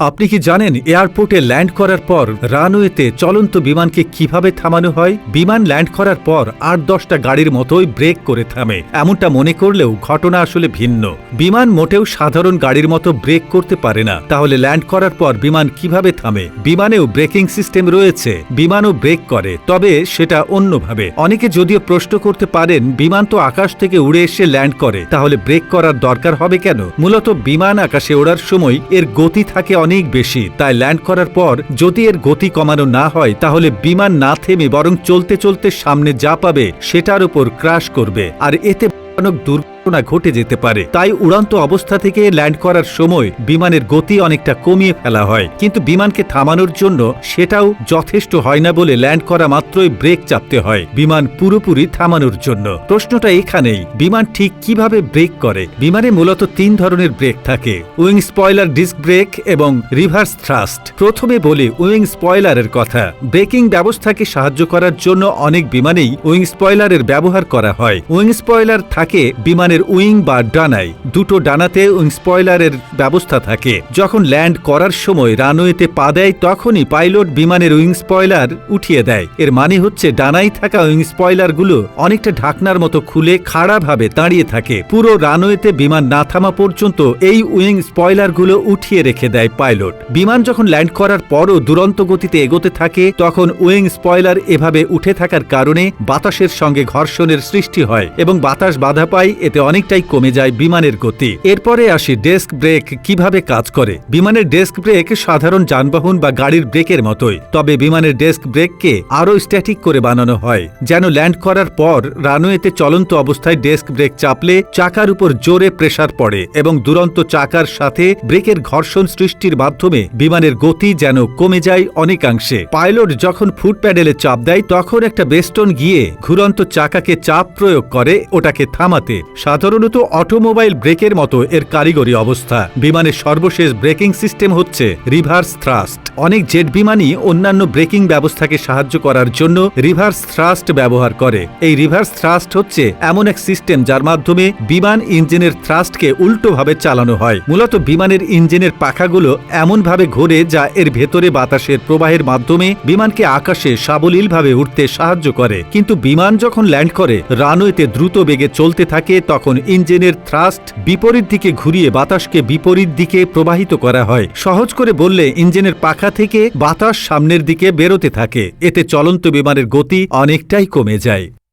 আপনি কি জানেন এয়ারপোর্টে ল্যান্ড করার পর রানওয়েতে চলন্ত বিমানকে কীভাবে থামানো হয়? বিমান ল্যান্ড করার পর আট দশটা গাড়ির মতোই ব্রেক করে থামে। এমনটা মনে করলেও ঘটনা আসলে ভিন্ন। বিমান মোটেও সাধারণ গাড়ির মতো ব্রেক করতে পারে না। তাহলে ল্যান্ড করার পর বিমান কীভাবে থামে? বিমানেও ব্রেকিং সিস্টেম রয়েছে। বিমানও ব্রেক করে, তবে সেটা অন্যভাবে। অনেকে যদিও প্রশ্ন করতে পারেন, বিমান তো আকাশ থেকে উড়ে এসে ল্যান্ড করে, তাহলে ব্রেক করার দরকার হবে কেন? মূলত বিমান আকাশে ওড়ার সময় এর গতি থাকে অনেক বেশি, তাই ল্যান্ড করার পর যদি এর গতি কমানো না হয়, তাহলে বিমান না থেমে বরং চলতে চলতে সামনে যা পাবে, সেটার উপর ক্রাশ করবে। আর এতে ভয়ানক দুর্ঘটনা ঘটে যেতে পারে। তাই উড়ান্ত অবস্থা থেকে ল্যান্ড করার সময় বিমানের গতি অনেকটা কমিয়ে ফেলা হয়। কিন্তু বিমানকে থামানোর জন্য সেটাও যথেষ্ট হয় না বলে ল্যান্ড করা মাত্রই ব্রেক চাপতে হয়। বিমান পুরোপুরি থামানোর জন্য। প্রশ্নটা এখানেই, বিমান ঠিক কীভাবে ব্রেক করে? বিমানে মূলত তিন ধরনের ব্রেক থাকে। উইং স্পয়লার ডিস্ক ব্রেক এবং রিভার্স থ্রাস্ট। প্রথমে বলি উইং স্পয়লারের কথা। ব্রেকিং ব্যবস্থাকে সাহায্য করার জন্য অনেক বিমানেই উইং স্পয়লারের ব্যবহার করা হয়। উইং স্পয়লার থাকে বিমানের উইং বা ডানায় দুটো ডানাতে উইং স্পয়লারের ব্যবস্থা থাকে। যখন ল্যান্ড করার সময় রানওয়েতে পা দেয়, তখনই পাইলট বিমানের উইং স্পয়লার উঠিয়ে দেয়। এর মানে হচ্ছে ডানায় থাকা উইং স্পয়লারগুলো অনেকটা ঢাকনার মতো খুলে খাড়াভাবে দাঁড়িয়ে থাকে। পুরো রানওয়েতে বিমান না থামা পর্যন্ত এই উইং স্পয়লারগুলো উঠিয়ে রেখে দেয় পাইলট। বিমান যখন ল্যান্ড করার পরও দুরন্ত গতিতে এগোতে থাকে, তখন উইং স্পয়লার এভাবে উঠে থাকার কারণে বাতাসের সঙ্গে ঘর্ষণের সৃষ্টি হয় এবং বাতাস বাধা পায়, এতে অনেকটাই কমে যায় বিমানের গতি। এরপরে আসি ডেস্ক ব্রেক কীভাবে কাজ করে। বিমানের ডেস্ক ব্রেক সাধারণ যানবাহন বা গাড়ির ব্রেকের মতোই। তবে বিমানের ডেস্ক ব্রেককে আরও স্ট্যাটিক করে বানানো হয়, যেন ল্যান্ড করার পর রানওয়েতে চলন্ত অবস্থায় ডেস্ক ব্রেক চাপলে চাকার উপর জোরে প্রেসার পড়ে এবং দুরন্ত চাকার সাথে ব্রেকের ঘর্ষণ সৃষ্টির মাধ্যমে বিমানের গতি যেন কমে যায় অনেকাংশে। পাইলট যখন ফুট প্যাডেলে চাপ দেয়, তখন একটা বেস্টন গিয়ে ঘুরন্ত চাকাকে চাপ প্রয়োগ করে, ওটাকে থামাতে সাধারণত অটোমোবাইল ব্রেকের মতো এর কারিগরি অবস্থা। বিমানের সর্বশেষ ব্রেকিং সিস্টেম হচ্ছে রিভার্স থ্রাস্ট। অনেক জেট বিমানই অন্যান্য ব্রেকিং ব্যবস্থাকে সাহায্য করার জন্য রিভার্স থ্রাস্ট ব্যবহার করে। এই রিভার্স থ্রাস্ট হচ্ছে এমন এক সিস্টেম যার মাধ্যমে বিমান ইঞ্জিনের থ্রাস্টকে উল্টোভাবে চালানো হয়। মূলত বিমানের ইঞ্জিনের পাখাগুলো এমনভাবে ঘোরে যা এর ভেতরে বাতাসের প্রবাহের মাধ্যমে বিমানকে আকাশে সাবলীলভাবে উঠতে সাহায্য করে। কিন্তু বিমান যখন ল্যান্ড করে, রানওয়েতে দ্রুত বেগে চলতে থাকে তখন ইঞ্জিনের থ্রাস্ট বিপরীত দিকে ঘুরিয়ে বাতাসকে বিপরীত দিকে প্রবাহিত করা হয়। সহজ করে বললে, ইঞ্জিনের পাখা থেকে বাতাস সামনের দিকে বেরোতে থাকে। এতে চলন্ত বিমানের গতি অনেকটাই কমে যায়।